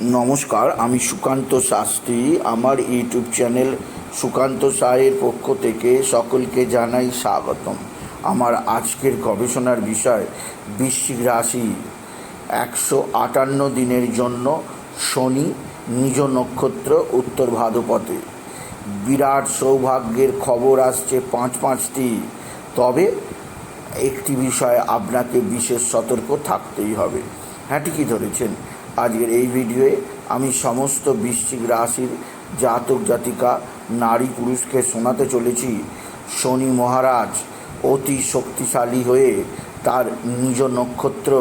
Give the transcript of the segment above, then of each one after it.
নমস্কার, আমি সুকান্ত শাস্ত্রী। আমার ইউটিউব চ্যানেল সুকান্ত সাহের পক্ষ থেকে সকলকে জানাই স্বাগতম। আমার আজকের গবেষণার বিষয়, বৃশ্চিক রাশি একশো আটান্ন দিনের জন্য শনি, নিজ নক্ষত্র, উত্তর ভাদ্রপথে বিরাট সৌভাগ্যের খবর আসছে পাঁচ পাঁচটি। তবে একটি বিষয়ে আপনাকে বিশেষ সতর্ক থাকতেই হবে। হ্যাঁ ঠিকই ধরেছেন। আজকের এই ভিডিওয়ে আমি সমস্ত বৃশ্চিক রাশির জাতক, জাতিকা, নারী, পুরুষকে শোনাতে চলেছি। শনি মহারাজ অতি শক্তিশালী হয়ে তার নিজ নক্ষত্র,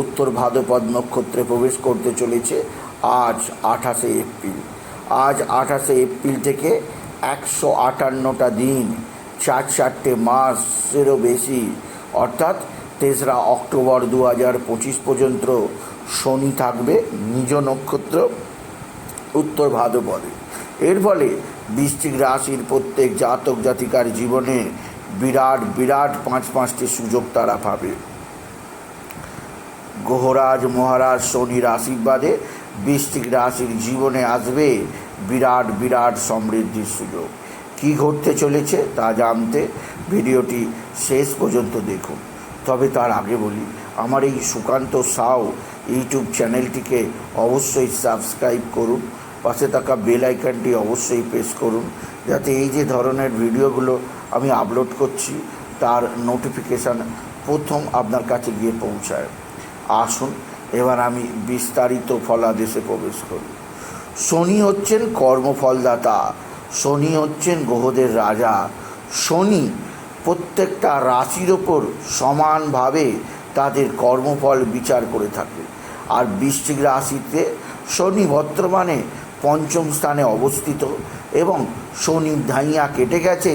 উত্তর ভাদ্রপদ নক্ষত্রে প্রবেশ করতে চলেছে আজ আঠাশে এপ্রিল। আজ আঠাশে এপ্রিল থেকে একশো আটান্নটা দিন, চার চারটে মাসেরও বেশি। অর্থাৎ তেসরা অক্টোবর দু হাজার পঁচিশ পর্যন্ত শনি থাকবে, নিজ নক্ষত্র, উত্তর ভাদ্রপদে। এর ফলে বৃশ্চিক রাশির প্রত্যেক জাতক জাতিকার জীবনে বিরাট বিরাট পাঁচ পাঁচটি সুযোগ তারা পাবে। গ্রহরাজ, মহারাজ, শনির আশীর্বাদে বৃশ্চিক রাশির জীবনে আসবে বিরাট বিরাট সমৃদ্ধির সুযোগ। কী ঘটতে চলেছে তা জানতে ভিডিওটি শেষ পর্যন্ত দেখুন। তবে তার আগে বলি, আমার এই সুকান্ত সাউ ইউটিউব চ্যানেলটিকে অবশ্যই সাবস্ক্রাইব করুন, পাশে থাকা বেল আইকনটি অবশ্যই প্রেস করুন, যাতে এই যে ধরনের ভিডিওগুলো আমি আপলোড করছি, তার নোটিফিকেশান প্রথম আপনার কাছে গিয়ে পৌঁছায়। আসুন, এবার আমি বিস্তারিত ফলাদেশে প্রবেশ করি। শনি হচ্ছেন কর্মফলদাতা, শনি হচ্ছেন গ্রহদের রাজা, শনি প্রত্যেকটা রাশির ওপর সমানভাবে তাদের কর্মফল বিচার করে থাকে। আর বৃশ্চিক রাশিতে শনি বর্তমানে পঞ্চম স্থানে অবস্থিত এবং শনি ধাইয়া কেটে গেছে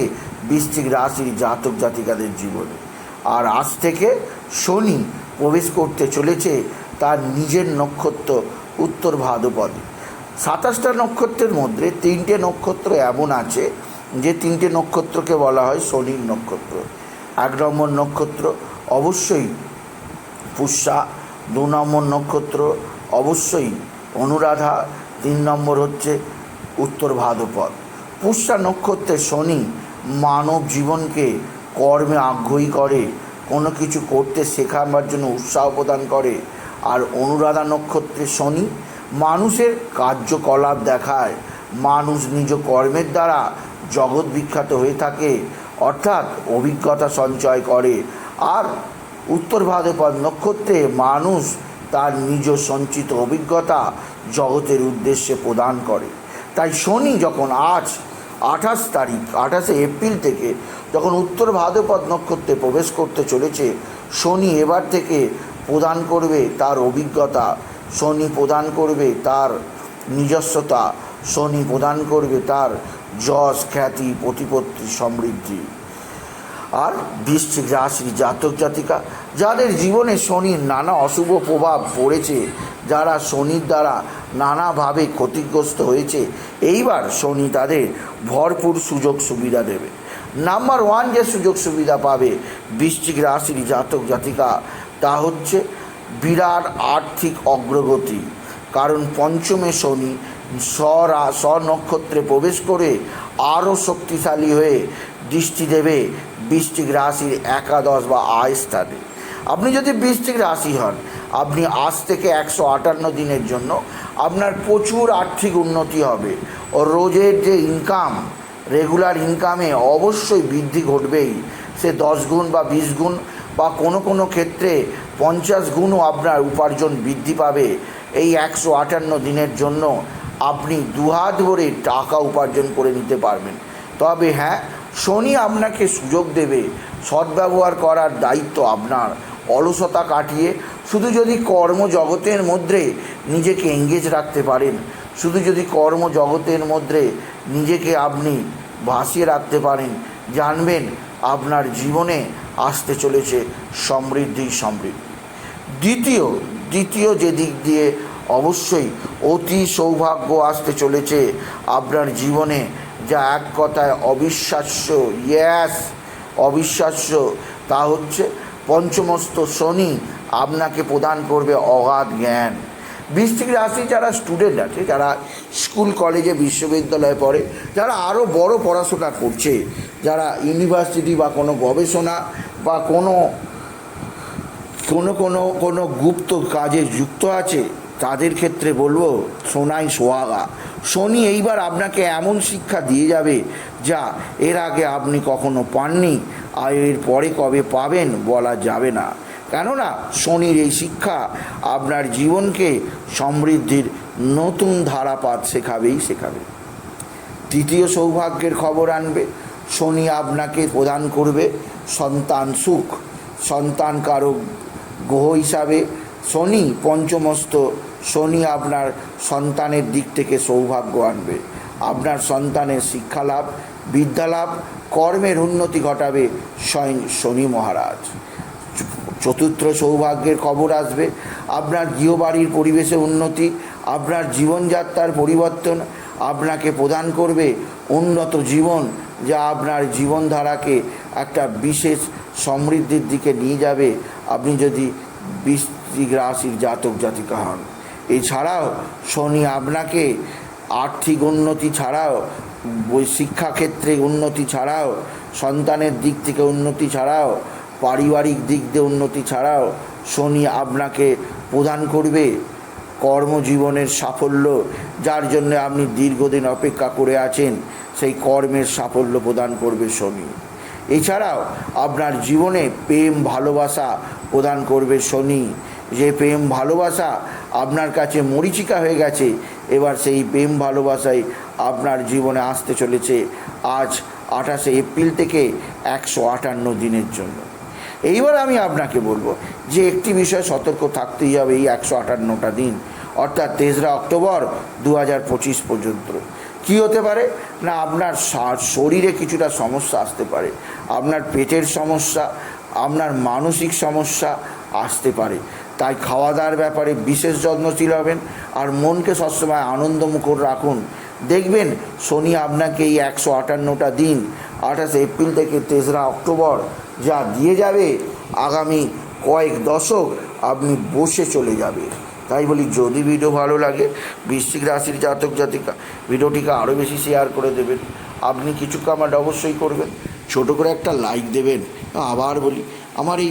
বৃশ্চিক রাশির জাতক জাতিকাদের জীবনে। আর আজ থেকে শনি প্রবেশ করতে চলেছে তার নিজের নক্ষত্র উত্তর ভাদ্রপদে সাতাশটা নক্ষত্রের মধ্যে তিনটে নক্ষত্র এমন আছে যে তিনটে নক্ষত্রকে বলা হয় শনির নক্ষত্র। এক নম্বর নক্ষত্র অবশ্যই পুষ্যা দু নম্বর নক্ষত্র, অবশ্যই অনুরাধা, তিন নম্বর হচ্ছে উত্তর ভাদ্রপদ পুষ্যা নক্ষত্রের শনি মানব জীবনকে কর্মে আগ্রহী করে, কোনো কিছু করতে শেখাবার জন্য উৎসাহ প্রদান করে। আর অনুরাধা নক্ষত্রের শনি মানুষের কার্যকলাপ দেখায়। মানুষ নিজ কর্মের দ্বারা জগৎ বিখ্যাত হয়ে থাকে, অর্থাৎ অভিজ্ঞতা সঞ্চয় করে। আর উত্তর ভাদ্রপদ নক্ষত্রে মানুষ তার নিজ সঞ্চিত অভিজ্ঞতা জগতের উদ্দেশ্যে প্রদান করে। তাই শনি যখন আজ আঠাশ তারিখ, আঠাশে এপ্রিল থেকে যখন উত্তর ভাদ্রপদ নক্ষত্রে প্রবেশ করতে চলেছে, শনি এবার থেকে প্রদান করবে তার অভিজ্ঞতা, শনি প্রদান করবে তার নিজস্বতা, শনি প্রদান করবে তার যশ, খ্যাতি, প্রতিপত্তি সমৃদ্ধি। আর বৃশ্চিক রাশির জাতক জাতিকা, যাদের জীবনে শনির নানা অশুভ প্রভাব পড়েছে, যারা শনির দ্বারা নানাভাবে ক্ষতিগ্রস্ত হয়েছে, এইবার শনি তাদের ভরপুর সুযোগ সুবিধা দেবে। নাম্বার ওয়ান যে সুযোগ সুবিধা পাবে বৃশ্চিক রাশির জাতক জাতিকা, তা হচ্ছে বিরাট আর্থিক অগ্রগতি। কারণ পঞ্চমে শনি স্বরা, স্বনক্ষত্রে প্রবেশ করে আরও শক্তিশালী হয়ে দৃষ্টি দেবে বৃশ্চিক রাশির একাদশ বা আয় স্থানে। আপনি যদি বৃশ্চিক রাশি হন, আপনি আজ থেকে একশো আটান্ন দিনের জন্য আপনার প্রচুর আর্থিক উন্নতি হবে ও রোজের যে ইনকাম রেগুলার ইনকামে অবশ্যই বৃদ্ধি ঘটবেই। সে দশ গুণ বা বিশ গুণ বা কোনো কোনো ক্ষেত্রে পঞ্চাশ গুণও আপনার উপার্জন বৃদ্ধি পাবে। এই একশো আটান্ন দিনের জন্য আপনি দুহাত ভরে টাকা উপার্জন করে নিতে পারবেন। তবে হ্যাঁ শনি আপনাকে সুযোগ দেবে। সদ্ব্যবহার করার দায়িত্ব আপনার। অলসতা কাটিয়ে শুধু যদি কর্মজগতের মধ্যে নিজেকে এঙ্গেজ রাখতে পারেন, শুধু যদি কর্মজগতের মধ্যে নিজেকে আপনি ভাসিয়ে রাখতে পারেন, জানবেন আপনার জীবনে আসতে চলেছে সমৃদ্ধি সমৃদ্ধি। দ্বিতীয় দ্বিতীয় যে দিক দিয়ে অবশ্যই অতি সৌভাগ্য আসতে চলেছে আপনার জীবনে যা এক কথায় অবিশ্বাস্য ইয়াস অবিশ্বাস্য। তা হচ্ছে, পঞ্চমস্ত শনি আপনাকে প্রদান করবে অগাধ জ্ঞান। বৃষ্টিক রাশি যারা স্টুডেন্ট আছে, যারা স্কুল কলেজে বিশ্ববিদ্যালয়ে পড়ে, যারা আরও বড় পড়াশোনা করছে, যারা ইউনিভার্সিটি বা কোনো গবেষণা বা কোনো কোনো কোনো কোনো গুপ্ত কাজে যুক্ত আছে, তাদের ক্ষেত্রে বলব, সোনাই সোহাগা। শনি এইবার আপনাকে এমন শিক্ষা দিয়ে যাবে যা এর আগে আপনি কখনো পাননি, আর এর পরে কবে পাবেন বলা যাবে না। কেননা শনির এই শিক্ষা আপনার জীবনকে সমৃদ্ধির নতুন ধারাপাত শেখাবেই শেখাবে। তৃতীয় সৌভাগ্যের খবর আনবে, শনি আপনাকে প্রদান করবে সন্তান সুখ, সন্তান কারক গ্রহ হিসাবে। শনি পঞ্চমস্ত শনি আপনার সন্তানের দিক থেকে সৌভাগ্য আনবে। আপনার সন্তানের শিক্ষা লাভ বিদ্যা কর্মের উন্নতি ঘটাবে স্বয়ং শনি মহারাজ। চতুর্থ সৌভাগ্যের খবর আসবে। আপনার গৃহবাড়ির পরিবেশে উন্নতি, আপনার জীবনযাত্রার পরিবর্তন আপনাকে প্রদান করবে উন্নত জীবন, যা আপনার জীবনধারাকে একটা বিশেষ সমৃদ্ধির দিকে নিয়ে যাবে। আপনি যদি বৃশ্চিক রাশির জাতক জাতিকা হন। এছাড়াও শনি আপনাকে আর্থিক উন্নতি ছাড়াও শিক্ষাক্ষেত্রে উন্নতি ছাড়াও, সন্তানের দিক থেকে উন্নতি ছাড়াও, পারিবারিক দিক দিয়ে উন্নতি ছাড়াও শনি আপনাকে প্রদান করবে কর্মজীবনের সাফল্য, যার জন্য আপনি দীর্ঘদিন অপেক্ষা করে আছেন, সেই কর্মের সাফল্য প্রদান করবে শনি। এছাড়াও আপনার জীবনে প্রেম, ভালোবাসা প্রদান করবে শনি। যে প্রেম ভালোবাসা আপনার কাছে মরিচিকা হয়ে গেছে, এবার সেই প্রেম ভালোবাসাই আপনার জীবনে আসতে চলেছে আজ আঠাশে এপ্রিল থেকে একশো আটান্ন দিনের জন্য। এইবার আমি আপনাকে বলব যে একটি বিষয় সতর্ক থাকতেই হবে এই একশো আটান্নটা দিন, অর্থাৎ তেসরা অক্টোবর দু হাজার পঁচিশ পর্যন্ত। কি হতে পারে? না, আপনার শরীরে কিছুটা সমস্যা আসতে পারে, আপনার পেটের সমস্যা, আপনার মানসিক সমস্যা আসতে পারে। তাই খাওয়া দাওয়ার ব্যাপারে বিশেষ যত্নশীল হবেন আর মনকে সবসময় আনন্দমুখর রাখুন। দেখবেন শনি আপনাকে এই একশো আটান্নটা দিন, আঠাশে এপ্রিল থেকে তেসরা অক্টোবর যা দিয়ে যাবে, আগামী কয়েক দশক আপনি বসে চলে যাবে। তাই বলি, যদি ভিডিও ভালো লাগে, বৃশ্চিক রাশির জাতক জাতিকা, ভিডিওটিকে আরও বেশি শেয়ার করে দেবেন। আপনি কিছু কামান্ড অবশ্যই করবেন। ছোট করে একটা লাইক দেবেন। আবার বলি, আমার এই